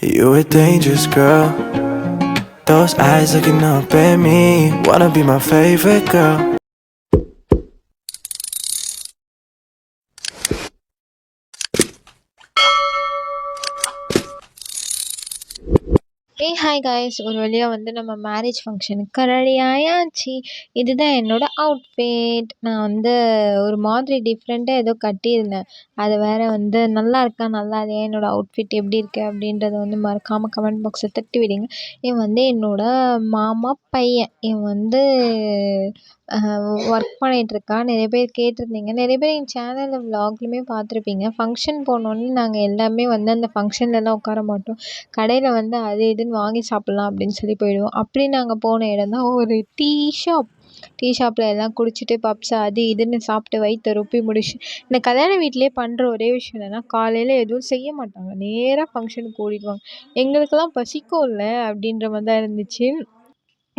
You a dangerous girl. Those eyes looking up at me. Wanna be my favorite girl. Hi guys ஒரு வழியாக வந்து நம்ம marriage ஃபங்க்ஷனுக்கு ready ஆயாச்சு இதுதான் என்னோடய அவுட்ஃபிட் நான் வந்து ஒரு மாதிரி டிஃப்ரெண்ட்டாக ஏதோ கட்டியிருந்தேன். அது வேறு வந்து நல்லா இருக்கா நல்லா இல்லையா என்னோடய அவுட்ஃபிட் எப்படி இருக்குது அப்படின்றத வந்து மறக்காமல் கமெண்ட் பாக்ஸை தட்டி விடுங்க. இவன் வந்து என்னோடய மாமா பையன். இவன் வந்து ஒர்க் பண்ணிகிட்ருக்கா நிறைய பேர் கேட்டிருந்தீங்க. நிறைய பேர் என் சேனலில் விலாக்லையுமே பார்த்துருப்பீங்க. ஃபங்க்ஷன் போனோடனே நாங்கள் எல்லாமே வந்து அந்த ஃபங்க்ஷன்லலாம் உட்கார மாட்டோம். கடையில் வந்து அது இதுன்னு வாங்கி சாப்பிட்லாம் அப்படின்னு சொல்லி போயிடுவோம். அப்படி நாங்கள் போன இடம் தான் ஒரு டீ ஷாப் டீ ஷாப்பில் எல்லாம் குடிச்சிட்டு பப்ஸ் அது இதுன்னு சாப்பிட்டு வயிற்று ரொப்பி முடிச்சு. இந்த கல்யாண வீட்டிலே பண்ணுற ஒரே விஷயம் என்னென்னா காலையில் எதுவும் செய்ய மாட்டாங்க. நேராக ஃபங்க்ஷனுக்கு ஓடிடுவாங்க. எங்களுக்கெல்லாம் பசிக்கும்ல அப்படின்ற மாதிரி தான் இருந்துச்சு.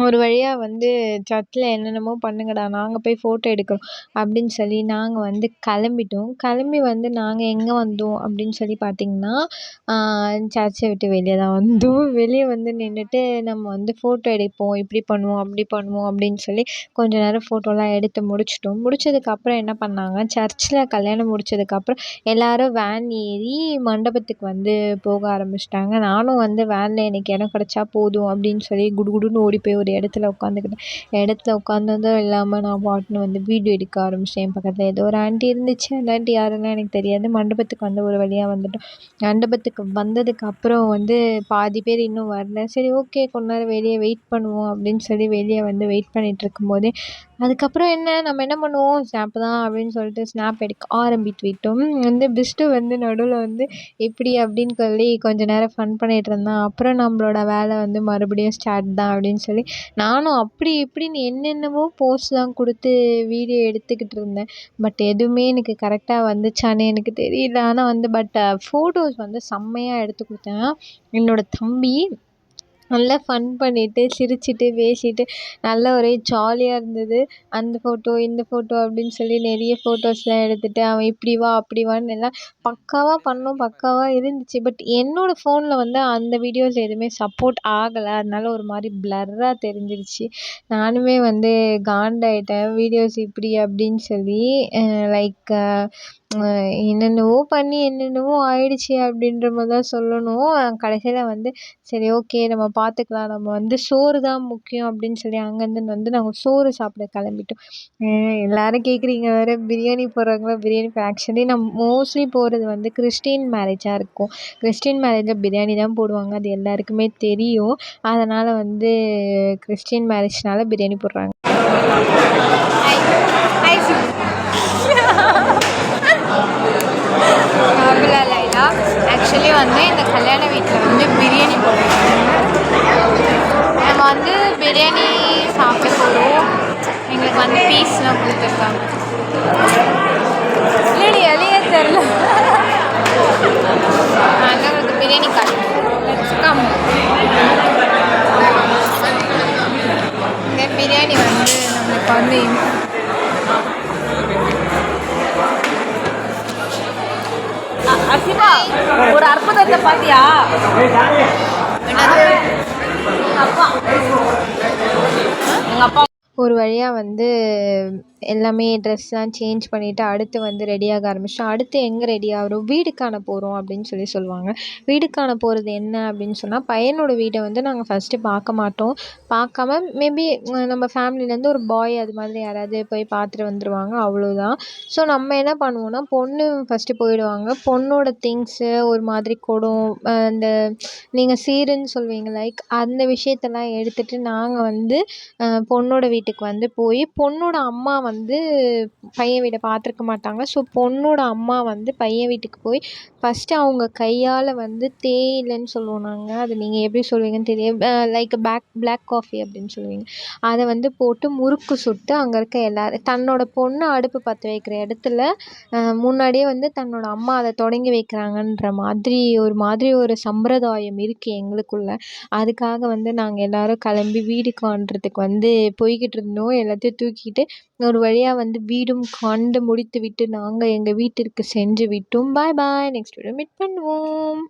ஒரு வழியாக வந்து சர்ச்சில் என்னென்னமோ பண்ணுங்கடா நாங்கள் போய் ஃபோட்டோ எடுக்கிறோம் அப்படின்னு சொல்லி நாங்கள் வந்து கிளம்பிட்டோம். கிளம்பி வந்து நாங்கள் எங்கே வந்தோம் அப்படின்னு சொல்லி பார்த்தீங்கன்னா சர்ச்சை விட்டு வெளியே தான் வந்தோம். வெளியே வந்து நின்றுட்டு நம்ம வந்து ஃபோட்டோ எடுப்போம். இப்படி பண்ணுவோம் அப்படி பண்ணுவோம் அப்படின்னு சொல்லி கொஞ்ச நேரம் ஃபோட்டோலாம் எடுத்து முடிச்சிட்டோம். முடிச்சதுக்கப்புறம் என்ன பண்ணாங்க? சர்ச்சில் கல்யாணம் முடிச்சதுக்கப்புறம் எல்லோரும் வேன் ஏறி மண்டபத்துக்கு வந்து போக ஆரம்பிச்சிட்டாங்க. நானும் வந்து வேனில் எனக்கு இடம் கிடச்சா போதும் அப்படின்னு சொல்லி குடுகுடுன்னு ஓடி போய் ஒரு ஒரு இடத்துல உட்காந்துக்கிட்டேன் இடத்துல உட்காந்ததும் இல்லாமல் நான் பாட்டுன்னு வந்து வீடியோ எடுக்க ஆரம்பிச்சிட்டேன். என் பக்கத்தில் ஏதோ ஒரு ஆண்டி இருந்துச்சு. அந்த ஆண்டி யாருன்னு எனக்கு தெரியாது. மண்டபத்துக்கு வந்து ஒரு வழியாக வந்துட்டோம். மண்டபத்துக்கு வந்ததுக்கு அப்புறம் வந்து பாதி பேர் இன்னும் வரல. சரி ஓகே கொஞ்ச நேரம் வெளியே வெயிட் பண்ணுவோம் அப்படின்னு சொல்லி வெளியே வந்து வெயிட் பண்ணிகிட்டு இருக்கும்போதே அதுக்கப்புறம் என்ன நம்ம என்ன பண்ணுவோம்? ஸ்னாப்பு தான் அப்படின்னு சொல்லிட்டு ஸ்னாப் எடுக்க ஆரம்பித்து விட்டோம். வந்து பெஸ்ட்டு வந்து நடுவில் வந்து இப்படி அப்படின்னு சொல்லி கொஞ்ச நேரம் ஃபன் பண்ணிகிட்டு இருந்தான். அப்புறம் நம்மளோட வேலை வந்து மறுபடியும் ஸ்டார்ட் தான் அப்படின்னு சொல்லி நானும் அப்படி இப்படின்னு என்னென்னவோ போஸ்லாம் கொடுத்து வீடியோ எடுத்துக்கிட்டு இருந்தேன். பட் எதுவுமே எனக்கு கரெக்டாக வந்துச்சான்னு எனக்கு தெரியல. ஆனால் வந்து பட் ஃபோட்டோஸ் வந்து செம்மையாக எடுத்து கொடுத்தேன். என்னோடய தம்பி நல்லா ஃபன் பண்ணிட்டு சிரிச்சிட்டு பேசிட்டு நல்லா ஒரே ஜாலியாக இருந்தது. அந்த ஃபோட்டோ இந்த ஃபோட்டோ அப்படின்னு சொல்லி நிறைய ஃபோட்டோஸ்லாம் எடுத்துட்டு அவன் இப்படி வா அப்படி வான்னு எல்லாம் பக்காவாக பண்ணோம் பக்காவாக இருந்துச்சு. பட் என்னோடய ஃபோனில் வந்து அந்த வீடியோஸ் எதுவுமே சப்போர்ட் ஆகலை. அதனால ஒரு மாதிரி ப்ளர்ராக தெரிஞ்சிருச்சு. நானுமே வந்து காண்டாயிட்டேன். வீடியோஸ் இப்படி அப்படின்னு சொல்லி லைக் என்னென்னவோ பண்ணி என்னென்னவோ ஆயிடுச்சு அப்படின்ற மாதிரி தான் சொல்லணும் கடைசியில் வந்து சரி ஓகே நம்ம பார்த்துக்கலாம். நம்ம வந்து சோறு தான் முக்கியம் அப்படின்னு சொல்லி அங்கேருந்து வந்து நாங்கள் சோறு சாப்பிட கிளம்பிட்டோம். எல்லோரும் கேட்குறீங்க வேறு பிரியாணி போடுறாங்களா பிரியாணி ஆக்சுவலி நான் மோஸ்ட்லி போகிறது வந்து கிறிஸ்டின் மேரேஜாக இருக்கும். கிறிஸ்டின் மேரேஜில் பிரியாணி தான் போடுவாங்க அது எல்லாருக்குமே தெரியும். அதனால் வந்து கிறிஸ்டின் மேரேஜ்னால பிரியாணி போடுறாங்க. பீஸ்லாம் கொடுத்துருக்காங்க இல்லடி எளிய தெரில வந்து பிரியாணி காட்டுறோம் இந்த பிரியாணி வந்து நம்மளுக்கு வந்து அசிமா ஒரு அற்புதத்தை பாத்தியா? அப்பா. எங்க அப்பா ஒரு வழியாக வந்து எல்லாமே ட்ரெஸ்லாம் சேஞ்ச் பண்ணிவிட்டு அடுத்து வந்து ரெடியாக ஆரம்பிச்சிட்டோம். அடுத்து எங்கே ரெடி ஆகிறோம்? வீடு காண போகிறோம் அப்படின்னு சொல்லி சொல்லுவாங்க. வீடு காண போகிறது என்ன அப்படின்னு சொன்னால் பையனோட வீடை வந்து நாங்கள் ஃபஸ்ட்டு பார்க்க மாட்டோம். பார்க்காம மேபி நம்ம ஃபேமிலிலேருந்து ஒரு பாய் அது மாதிரி யாராவது போய் பார்த்துட்டு வந்துடுவாங்க அவ்வளோதான் ஸோ நம்ம என்ன பண்ணுவோம்னா பொண்ணு ஃபஸ்ட்டு போயிடுவாங்க. பொண்ணோட திங்ஸு ஒரு மாதிரி குடம். அந்த நீங்கள் சீருன்னு சொல்லுவீங்க லைக் அந்த விஷயத்தெல்லாம் எடுத்துகிட்டு நாங்கள் வந்து பொண்ணோட வீட்டுக்கு வந்து போய் பொண்ணோட அம்மா வந்து பையன் வீடை பார்த்துருக்க மாட்டாங்க. ஸோ பொண்ணோட அம்மா வந்து பையன் வீட்டுக்கு போய் ஃபஸ்ட்டு அவங்க கையால் வந்து தேயிலைன்னு சொல்லுவோம் நாங்கள் அது நீங்கள் எப்படி சொல்லுவீங்கன்னு தெரியும் லைக் பேக் பிளாக் காஃபி அப்படின்னு சொல்லுவீங்க. அதை வந்து போட்டு முறுக்கு சுட்டு அங்கே இருக்க எல்லோரும் தன்னோட பொண்ணை அடுப்பு பற்ற வைக்கிற இடத்துல முன்னாடியே வந்து தன்னோட அம்மா அதை தொடங்கி வைக்கிறாங்கன்ற மாதிரி ஒரு மாதிரி ஒரு சம்பிரதாயம் இருக்குது எங்களுக்குள்ள. அதுக்காக வந்து நாங்கள் எல்லோரும் கிளம்பி வீடு காண்றதுக்கு வந்து போய்கிட்டு இருந்தோம். எல்லாத்தையும் தூக்கிட்டு ஒரு வழியாக வந்து வீடும் கண்டு முடித்து விட்டு நாங்கள் எங்கள் வீட்டிற்கு சென்று விட்டோம். Bye bye next video meet பண்ணுவோம்.